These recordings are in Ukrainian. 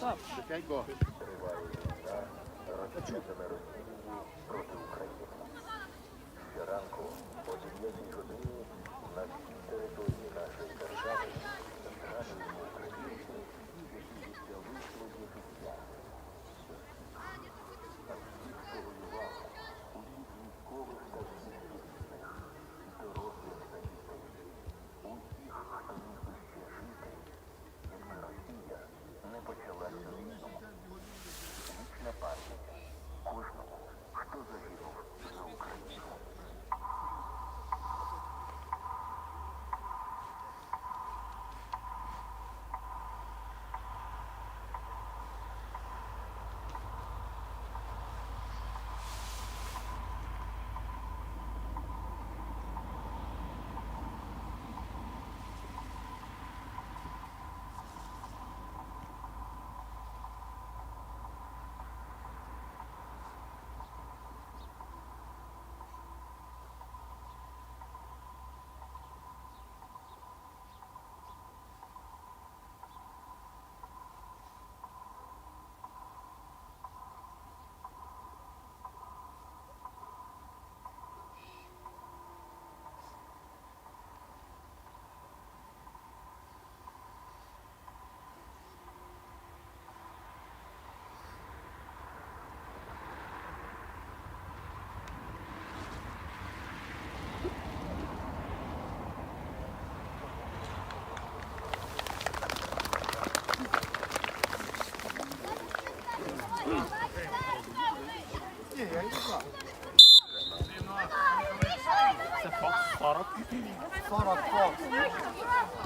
Шапшик, айго. Качук.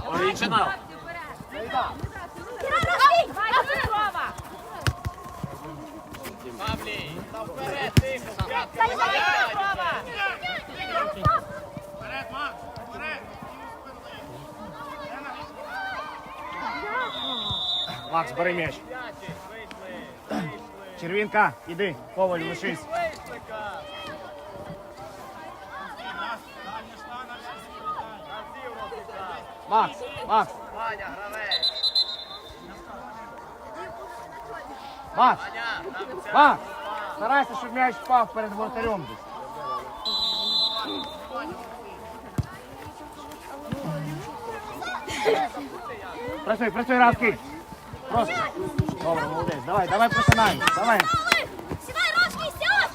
Оригінал. Павлій, вперед, тихо, Вперед, Макс! Вперед! Макс, бери м'яч. Червінка, іди, коваль, лишись. Макс, Макс, Ваня, гравець. Макс, Макс, старайся, щоб м'яч впав перед воротарем. десь. Працюй, працюй, Равки. Просто. Добре, молодець. Давай, давай просинаємо. Давай. Сідай, Рожки, сядь!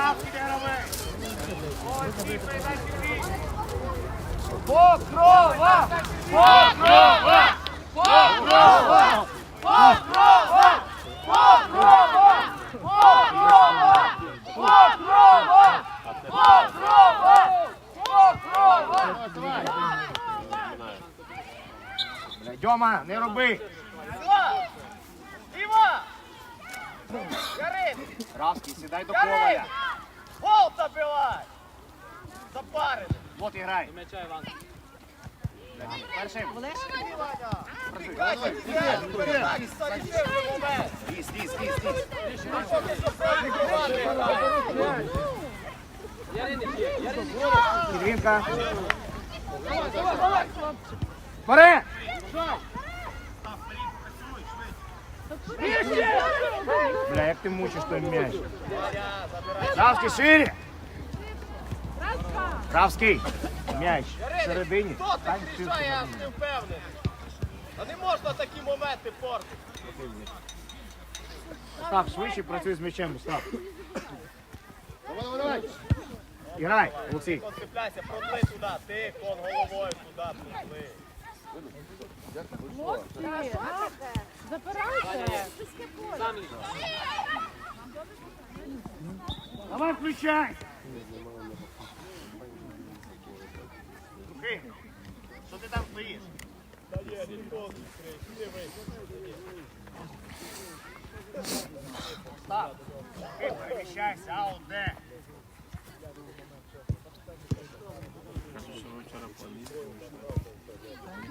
Покрова! Покрова! Покрова! Покрова! Покрова! Покрова! Покрова! Покрова! Покрова! Дьома, не роби! Іва! Ярин! Равський, сідай до коваля. Гол забивай! Запарили! Вот і грай. М'яча Іван. Першим. Ліз, ліз, ліз, ліз. Підвінка. Вперед! Бля, як ти мучиш той м'яч. Равський, шире! Равський! М'яч в середині. Хто ти Стань я не впевнений. Та не можна такі моменти портити. Остап, швидше працюй з м'ячем, Остап. Давай, давай, давай! Іграй, Олексій. Концепляйся, продли туди, ти кон головою туди, продли. Давай включай. Что ты там стоишь? Та ні, не повний Стоп. Рухи, переміщайся, аут.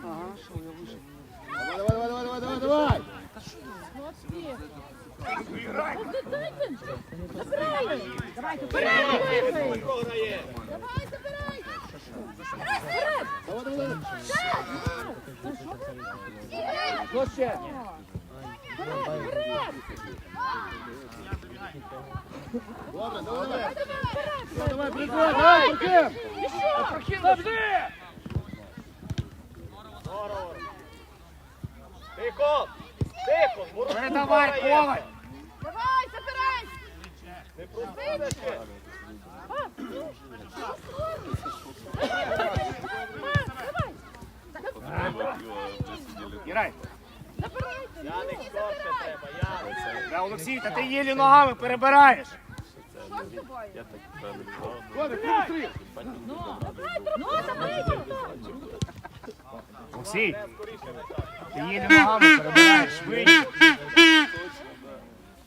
Ага, що я вийшов. Давай, давай, давай, давай, давай, давай! Дмитро грає. Давай, забирай! Давай, давай, давай! Ну ще. Добре, давай, давай! Давай, давай, прикрой, давай, прикрой! Здорово. Тихо! Тихо! Воротку Передавай. Коваль. Давай, забирай! Не пропустиш. Гірай. Яник треба, Олексій, та ти єлі ногами перебираєш. Ладно, три, Ну, давай! Олексій, Скоріше не так. ти єлі ногами перебираєш. Швидше.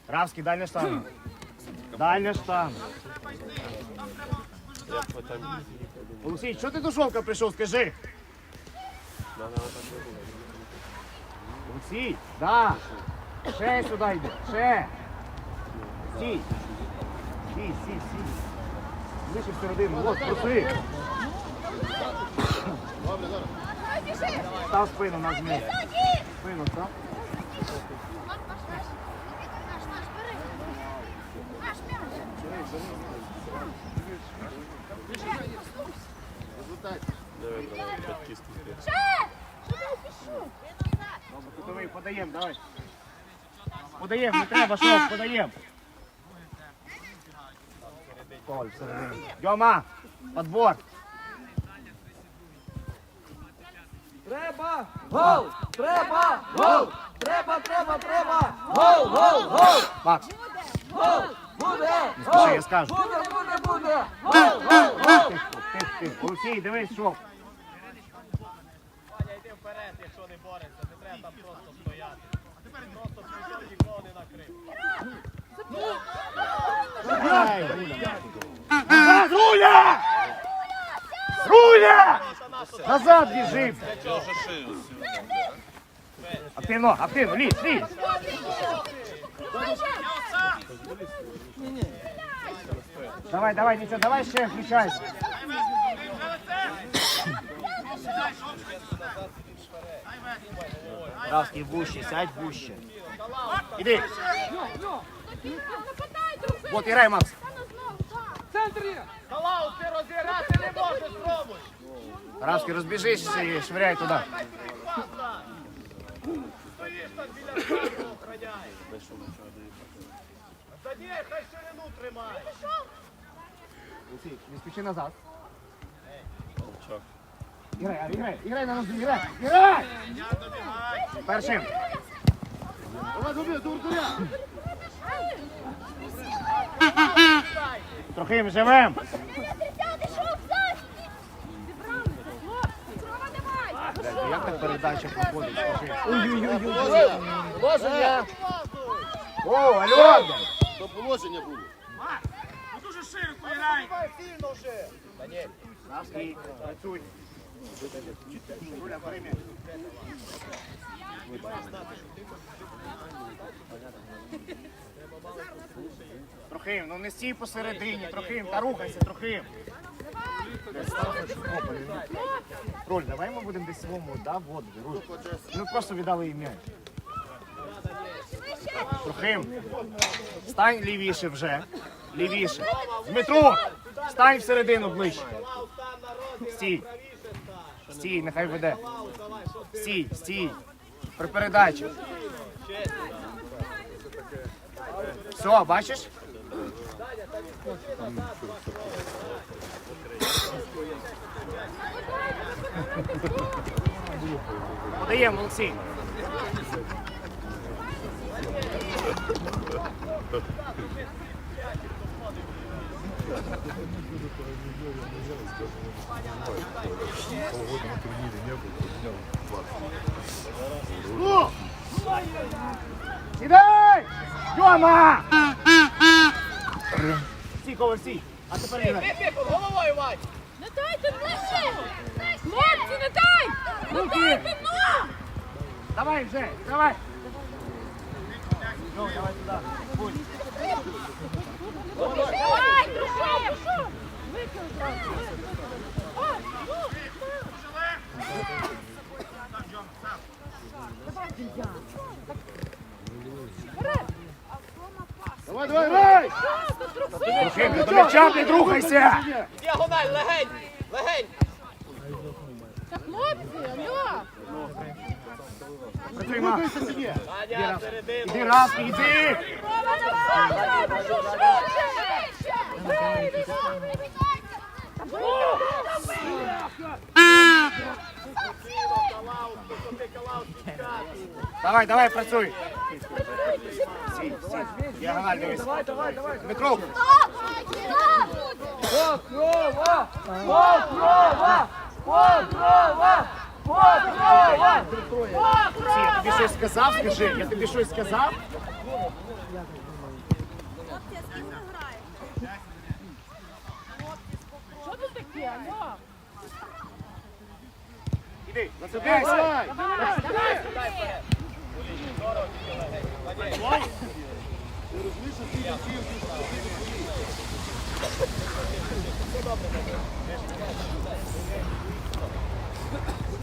Равський, дальня штанга. Дальня штанга. Олексій, що ти до Шовка прийшов, скажи? Олексій, да. Ще сюди йде, ще. Стій. Стій, стій, стій. Ближче всередину, от, проси. Добре, добре. Давай! Став спину на зміну. Спину! Що ти пішов? Добре, кутовий, подаємо, давай. Подаємо, не треба, шов, подаємо. Коль, всередину. Дьома, подбор. Треба! Гол! Треба! Гол! Треба, треба, треба! Гол, гол, гол! Макс, Гол! Буде! не спіши, я скажу. Буде, буде, буде! Гол, гол, гол! Тихо, тихо, тихо. Олексій, дивись, шов. Ваня, йди вперед, якщо не бореться. Не треба там просто стояти. Просто світов нікого не накрив. Назад, руля! Руля! Назад біжи! Активно, активно, лізь, лізь. Давай, давай, нічого, давай ще включайся. Равський вуще, сядь вуще. Іди. Нападай, друг! Вот, играй, Макс. Та ну знову, так. В центрі! Талау, ти розіграти не можеш, спробуй. Туди. Хай тобі пас дасть. Стоїш там біля штангу, охороняєш. Та ні, хай не спіши назад. Іграй, іграй, іграй на нозі, іграй, іграй! Першим. Давай, дурдуря! Трохим живем. Тридцятий шов, Саш! Зібрали, хлопці! Справа давай! Як так передача проходить? Скажи. Положення! Положення! О, Альона! То положення буде. Давай сильно вже. Та ні. Працюй. Руля, бери. Трохим, ну не стій посередині, трохим, та рухайся, трохим. Руль, давай ми будемо десь своєму, да, воду, Руль. Ми просто віддали м'яч. Трохим. Стань лівіше вже. Лівіше. Дмитро, стань всередину ближче. Стій. Стій, нехай веде. Стій, стій. При передачі. Все, бачиш? Подаємо, Олексій. Сідай! Йома! Стій, коваль, стій. А тепер грай. Ти, ти, головою, Вань! Не дайте ближче! Хлопці, не дай! Не дайте, ну! Давай вже, давай. Ну, давай сюди. Будь. Давай! Викинь зразу. Ой, ну, Давай, давай! Трохим, до м'яча підрухайся! Діагональ, легень! Легень! Та хлопці, алло! Працюй, Макс. Виконуйся середину! Іди раз, іди. Рома, давай, давай, швидше! Ей, Давай, давай, працюй. Давай, давай, давай. Покрова! Покрова! Покрова! Я тобі щось сказав, скажи. Я тобі щось сказав. Що тут таке, алло? Іди, Давай, зацепляйся. давай! Давай, давай, Ти розумієш, що ти діяв,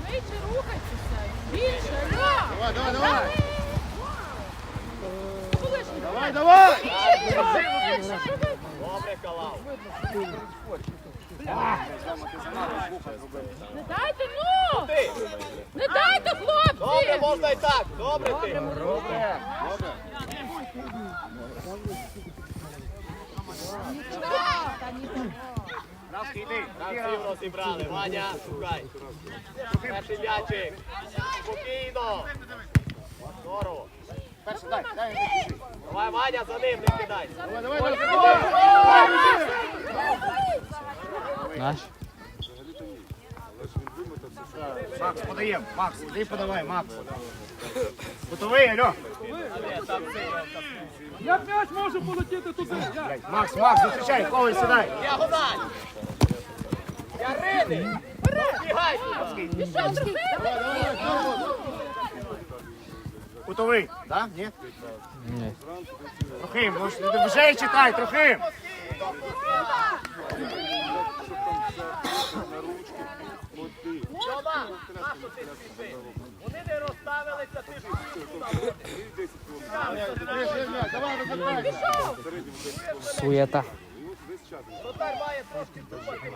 швидше рухайтеся! Більше, алло! Давай, давай, давай! Ближче, Давай, давай! більше, що ви? Добре, калаут! Не дайте, ну! Ти! Не дайте, Добре, хлопці! можна і так! Добре ти! Добре! Раз, іди. Іди, Всі раз. розібрали. Ваня, шукай. Перший м'ячик. Спокійно. Здорово. Перший дай, дай, дай, біжи. Давай, Ваня, за давай! Макс, подаємо. Макс, іди подавай, Макс. Готовий, алло. Як м'яч може полетіти туди? Макс, Макс, зустрічай, коваль, сідай. Діагональ. Ярини. Бігай туди. Пішов, дружи! Готовий, так? Ні? Ні. Трохим, ну ж, вже читай, трохим. Вони не розставилися, ти ж Давай! Суєта. Вратар має трошки думати,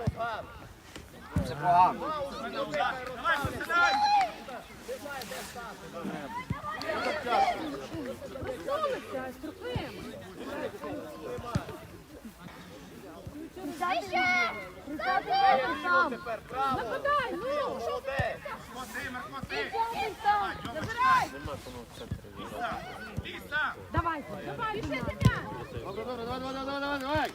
Це погано. Проснулися, трохим! Нападай, ну! Забирай! Давай, давай, пішли м'яч! Добре, добре, давай, давай, давай, давай, давай!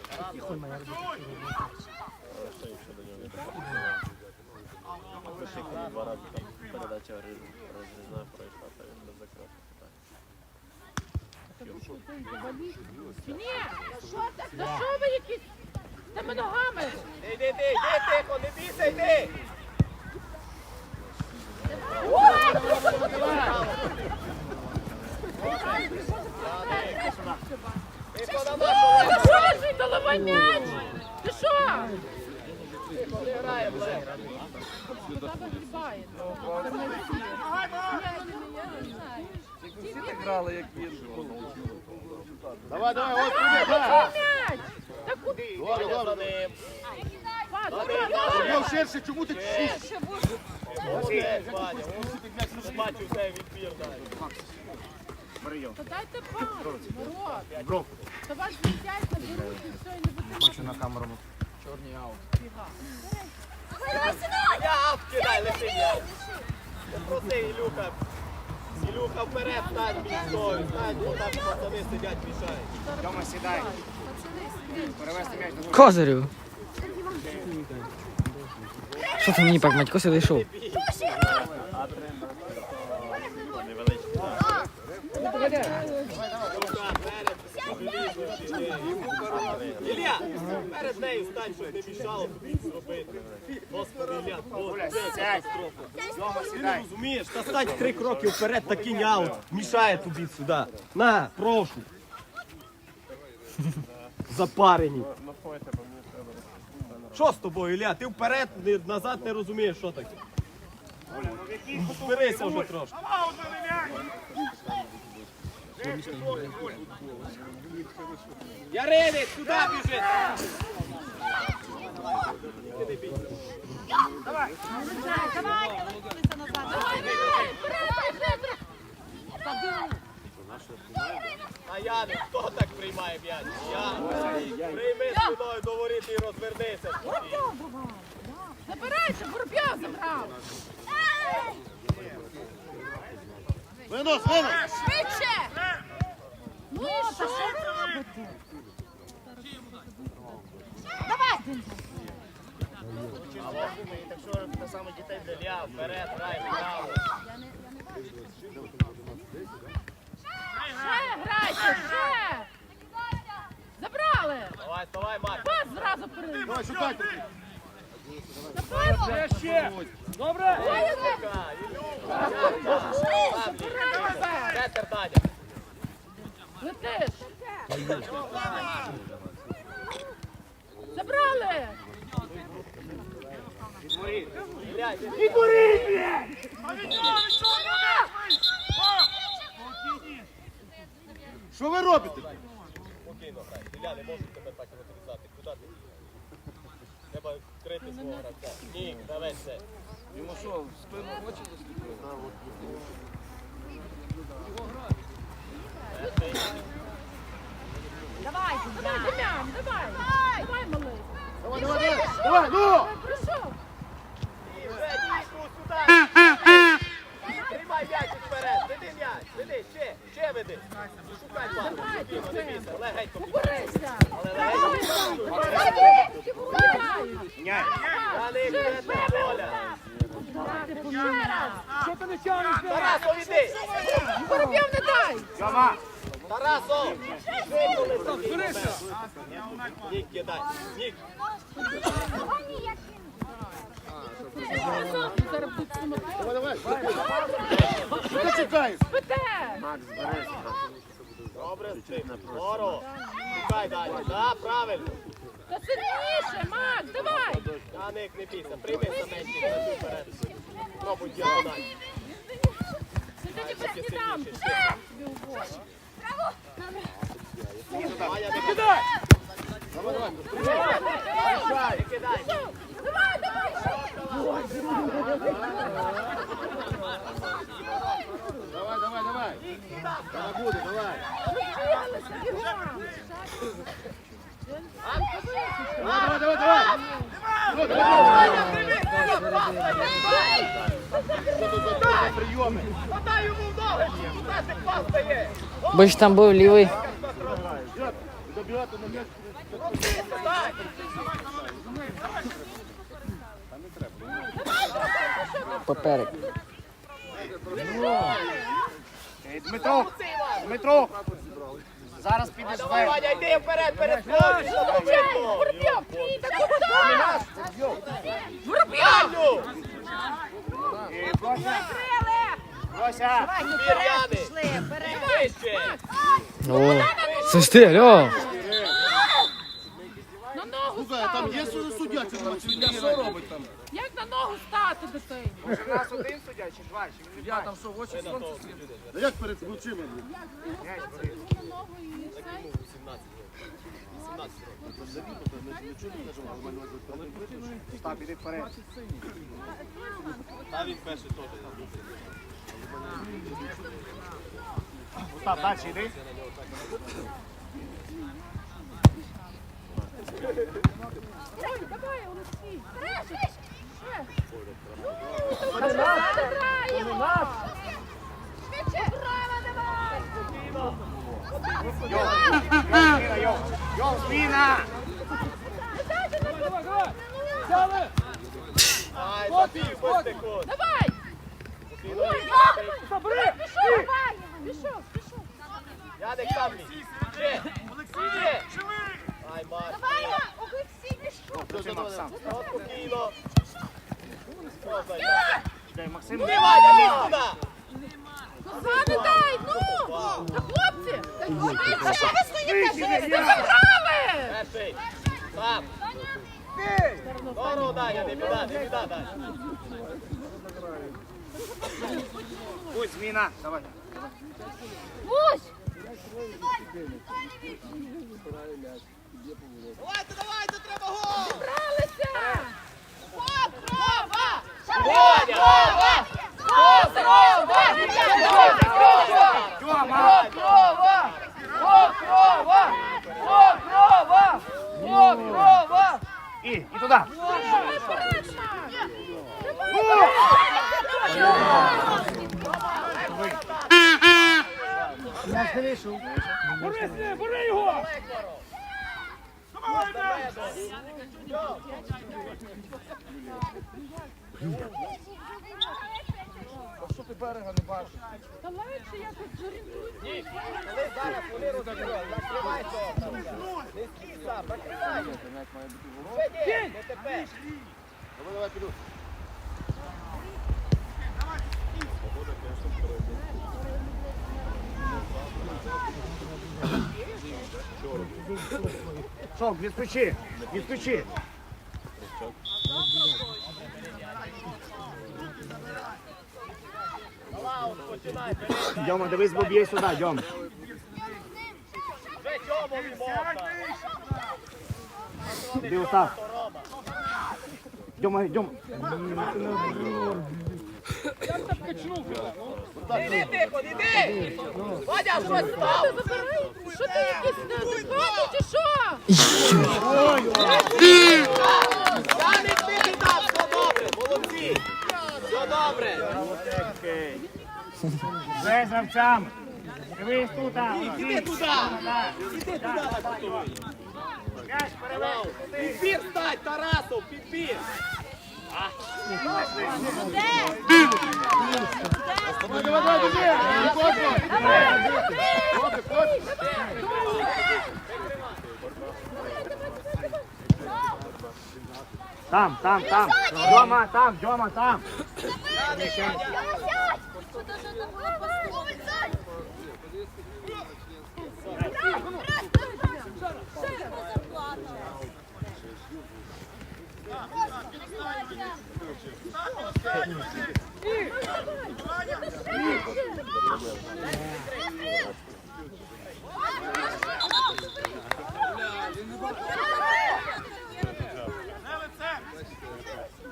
Ні! Що це? Та що ви якісь? З тими ногами! Йди, йди, йди, тихо, не бійся, йди. Нашу що доливай м'яч? Ти що? Тебе грібає. Всі так грали, як він. Давай, давай, ось! М'яч! Та куди? Добре, добре! Йов ширше, чому ти Ваня. Ось Бачу, це відбір дай. Бери його. Та дайте пас, народ. Бро, Та вас з'їдять, наберуть і все, і не буде бачу на камеру. біга. Я авт кидай, лиши я. Не проси, Ілюха. Ілюха вперед, стань більшою, стань, бо там пацани сидять, мішають. Тьома, сідай. Перевести м'яч до Козирю. Що ти мені так, Матько сюди йшов? Ілля, перед нею стань, щоб не мішало тобі зробити. Господи, Ілля, Боже, ти не розумієш, та стань три кроки вперед та аут. Мішає тобі сюди. На, прошу. Запарені. Що з тобою, Ілля? Ти вперед, не- назад не розумієш, що таке. Зберися вже трошки. Яриник, куди біжить? А я не хто так приймає м'яч? Я. Прийми спиною до воріт і розвернися. Забирайся, Воробйов забрав. Винос, винос! Швидше. Ну і що? Давай. Якщо те саме дітей Ілля, вперед, грай, право. Ще грайте, ще. Забрали. Давай, давай, Марк. Пас зразу перед. Давай, шукайте! Добре. Ілюха, Ілюха. Центр, Даня. Летиш. Забрали. Іди. Що ви робите? Спокійно грай. Ілля, не можу тебе так розрізати. Куди ти? Треба крити свого гравця. Ні, давай це. Йому що, спину очі засліпили? Давай, Дем'ян, давай. Давай, малий. Давай, давай, давай! Давай, ну! Прийшов. Сюди. Тримай м'яч вперед. Веди м'яч. Веди, ще, ще веди. Шукай не. Легенько. Борися. Але легенько. Давай. Міняй. Та не. Що ти не тягнеш? Тарасо, іди. Воробйов не дай. Тьома. Тарасо. Нік, кидай. Нік. Зараз будуть сумати. Давай, давай! Що ти чекаєш? Добре, стик. Здорово. Шукай далі. Да, правильно. Та сильніше, Макс, давай. Та Ник, не бійся. Прийми саменький. Вперед. Пробуй діагональ. Ти не присідам. Аня, не кидай. Давай, давай! Не кидай. Давай, давай. Давай, давай, давай! Буде, давай! Давай, давай, давай, ж там на м'яч. Поперек. Е, Дмитро. Дмитро. Зараз підеш Давай, вверх. Ваня, йди вперед, перед хлопцем. Воробйов, та куди? Воробйов. Е, Прося. Прося. Пір'яни. Вище. О, це ж ти, алло. Ногу Слухай, там є суддя, чи нема? Чи він що робить там? Як на ногу стати дитині? Може, нас один суддя чи два? Чи він не Я там що, в очі сонце світить? Да як перед очима? М'яч бери. На ногу і все. Став, іди вперед. Та він перший теж. Остап, далі йди. Давай, давай, Олексій! Йолфіна! Давай! Давай! Пішов! Пішов! Я де камінь! Олексій! Живи! Давай. От спокійно. Можна, Дай, Максим. Не Ваня, лізь туди. Козану дай, ну! Та хлопці! Та що ви стоїте? Ви забрали! Перший. Сам. Здорово, Даня, не біда, не біда, Даня. Ось зміна. Давай. Пусть! Давайте, давайте, треба гол! Бралися! О, крова! Ваня! Крова! Тьома! Крова! О, крова! О, крова! О, крова! І, і туди. Що ти берега не бачиш? Та легше якось зорієнтуйтесь. Коли зараз вони розігрують, накривай того. Не стій сам, накривай. Сиді, не тепер. Давай, давай, піду. Шок, відключи. Відключи. Дьома, дивись, бо б'є сюди, Дьом. Іди отак. Дьома, Дьом. Іди, тихо, іди! Ваня, щось став! Що ти якийсь що? Все добре, молодці! Туди! Іди стать, Тарасов, підбір! Там, там, там. Дьома, там, Дьома, там.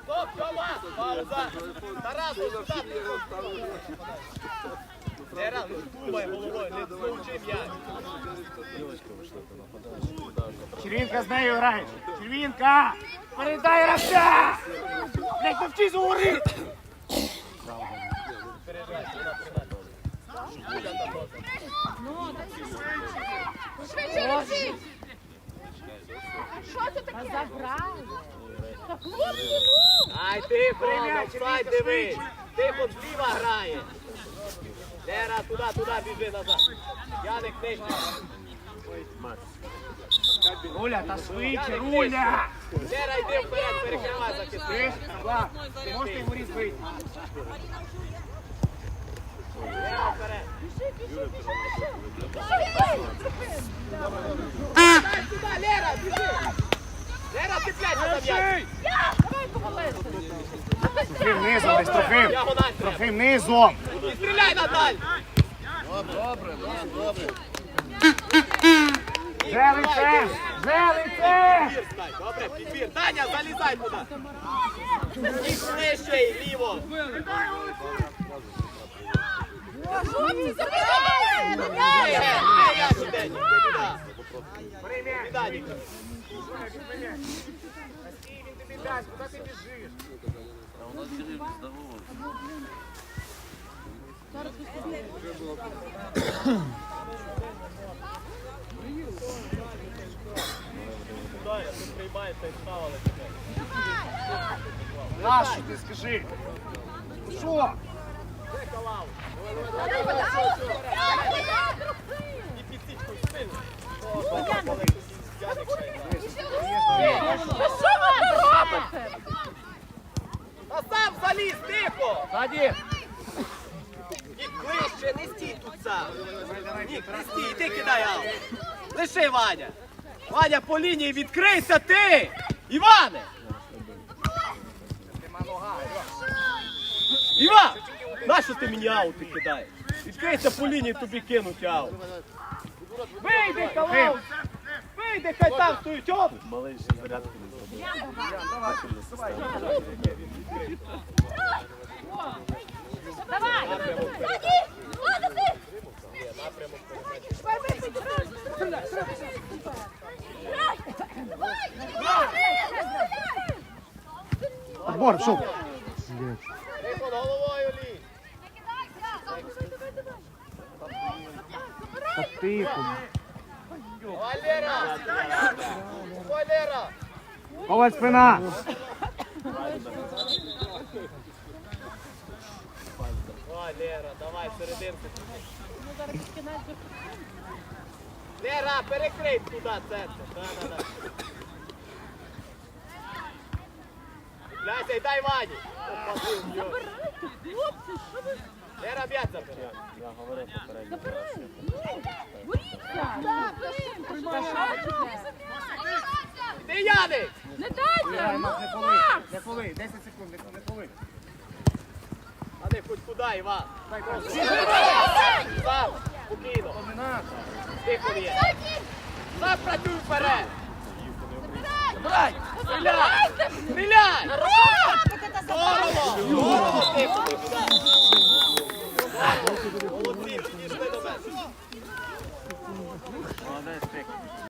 Стоп, Тьома! Пауза! Тарасов, сюди! Не раз, думай головою, не злоучи м'яч! Червінка з нею грає. Червінка! Передай гравця! Блядь, навчись говорити! Швидше Олексій! Що це таке? Забрали. Ну! Ай, тихо, офсайд дивись! Тихо, зліва грає! Лера, туди, туди біжи назад! Яник нижче! Руля, та швидше, руля! Лера, йди вперед, перекривай! Ти ж, Влад, ти можеш ти воріт бити? Лера, вперед! Біжи, біжи, біжи, біжи! Сюди, Лера, біжи! Лера, цепляйся за м'яч! Давай! Трохим низом, десь трохим. Трохим низом. І стріляй надаль! Вже лицем! Вже лицем! Підбір стань, добре, підбір! Таня, залізай туди! І ближче, ліво! Хлопці, забирали! Ей, ей, ей, я сюди, не ти приймаєш та й ставили тебе. Нащо ти скажи? Ну що? Де калав? І підсічкою що ви робите? А сам заліз, тихо! Ззаді. Нік, ближче, не стій тут сам. Нік, не стій, ти кидай аут. Лиши Ваня. Ваня по лінії відкрийся ти! Іване! Іван! Нащо ти мені аути кидаєш? Відкрийся по лінії, тобі кинуть аут. Вийди, Калау! Вийди, хай там стоїть оп! Малий ще зарядку не зробив. Давай! Отбор, пішов. Ти під головою лізь. Та тихо. Валера! Валера! Коваль спина. Валера, давай серединку. Лера, перекрий туди центр. Да, да, да. Ляся, дай Вані. Хлопці, що ви? Я говорив попередньо. Ти Яник! Не дайте! Не поли, не 10 секунд, не коли. А не хоч куди, Іван? Дай просто. Сам, спокійно. Тихо є. Сам вперед! Забирай! Стріляй! Здорово! Здорово! Молодці, підійшли до мене. Молодець,